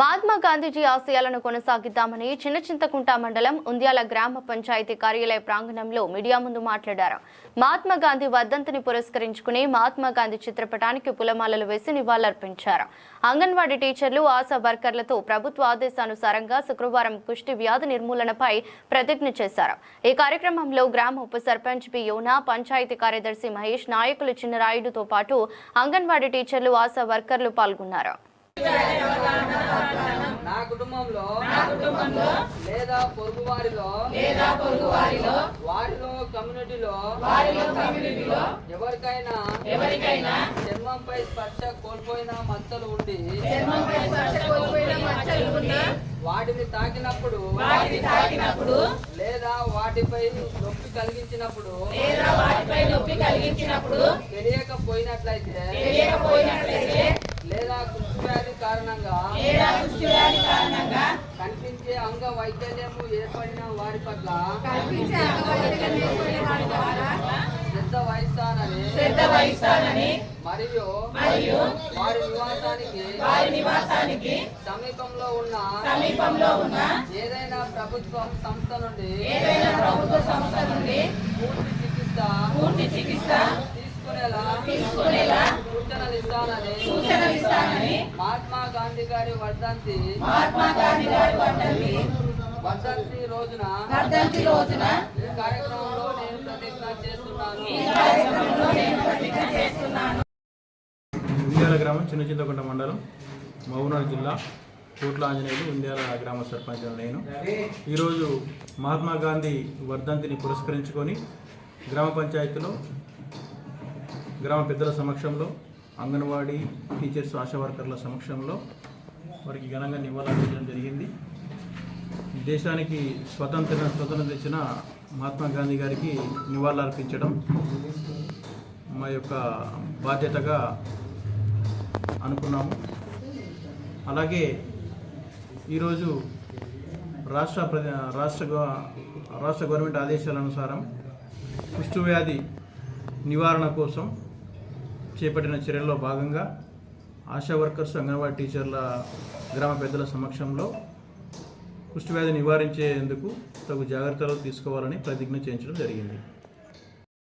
మహాత్మా గాంధీజీ ఆశయాలను కొనసాగిద్దామని చిన్న చింతకుంట మండలం ఉంద్యాల గ్రామ పంచాయతీ కార్యాలయ ప్రాంగణంలో మీడియా ముందు మాట్లాడారు. మహాత్మా గాంధీ వర్ధంతిని పురస్కరించుకుని మహాత్మా గాంధీ చిత్రపటానికి పులమాలలు వేసి నివాళులర్పించారు. అంగన్వాడీ టీచర్లు ఆశా వర్కర్లతో ప్రభుత్వ ఆదేశానుసారంగా శుక్రవారం కుష్టి వ్యాధి నిర్మూలనపై ప్రతిజ్ఞ చేశారు. ఈ కార్యక్రమంలో గ్రామ ఉప సర్పంచ్ బి యోనా పంచాయతీ కార్యదర్శి మహేష్ నాయకులు చిన్నరాయుడుతో పాటు అంగన్వాడీ టీచర్లు ఆశా వర్కర్లు పాల్గొన్నారు. నా కుటుంబంలో లేదా పొరుగు వారిలో లేదా పొరుగు వారిలో వారిలో కమ్యూనిటీలో వారిలో కమ్యూనిటీలో ఎవరికైనా ఎవరికైనా చర్మంపై స్పర్శ కోల్పోయిన మచ్చలు ఉండి చర్మంపై స్పర్శ కోల్పోయిన మచ్చలు ఉండి వాటిని తాకినప్పుడు వాటిని తాకినప్పుడు లేదా వాటిపై నొప్పి కలిగించినప్పుడు లేదా వాటిపై నొప్పి కలిగించినప్పుడు తెలియకపోయినట్లయితే తెలియకపోయినట్లయితే లేదా కుష్ఠవ్యాధి కారణంగా లేదా కుష్ఠవ్యాధి కారణంగా కనిపించే అంగ వైకల్యము ఏర్పడిన వారి పట్ల కనిపించే అంగ వైకల్యం ఏర్పడిన వారి పట్ల శ్రద్ధ వహిస్తానని శ్రద్ధ వహిస్తానని మరియు మరియు వారి నివాసానికి వారి నివాసానికి సమీపంలో ఉన్న సమీపంలో ఉన్న ఏదైనా ప్రభుత్వం సంస్థ నుండి ఏదైనా ప్రభుత్వ సంస్థ నుండి పూర్తి మహాత్మా గాంధీ గారి వర్ధంతి. మహాత్మా గాంధీ గారి వర్ధంతి. వర్ధంతి రోజున వర్ధంతి రోజున ఈ కార్యక్రమంలో నేను ప్రతిజ్ఞ చేస్తున్నాను. ఈ కార్యక్రమంలో నేను ప్రతిజ్ఞ చేస్తున్నాను. ఉంద్యాల గ్రామం చిన్న చింతకుంట మండలం మహబూబ్నగర్ జిల్లా కోట్ల ఆంజనేయులు ఉంద్యాల గ్రామ సర్పంచ్ నేను. ఈరోజు మహాత్మా గాంధీ వర్ధంతిని పురస్కరించుకొని గ్రామ పంచాయతీలో గ్రామ పెద్దల సమక్షంలో అంగన్వాడీ టీచర్స్ ఆశా వర్కర్ల సమక్షంలో వారికి ఘనంగా నివాళులర్పించడం జరిగింది. దేశానికి స్వతంత్ర స్వతంత్రం తెచ్చిన మహాత్మా గాంధీ గారికి నివాళులర్పించడం మా యొక్క బాధ్యతగా అనుకున్నాము. అలాగే ఈరోజు రాష్ట్ర ప్ర రాష్ట్ర రాష్ట్ర గవర్నమెంట్ ఆదేశాల అనుసారం కుష్ఠవ్యాధి నివారణ కోసం చేపట్టిన చర్యల్లో భాగంగా ఆశా వర్కర్స్ అంగన్వాడీ టీచర్ల గ్రామ పెద్దల సమక్షంలో కుష్ఠవ్యాధి నివారించేందుకు తగు జాగ్రత్తలు తీసుకోవాలని ప్రతిజ్ఞ చేయించడం జరిగింది.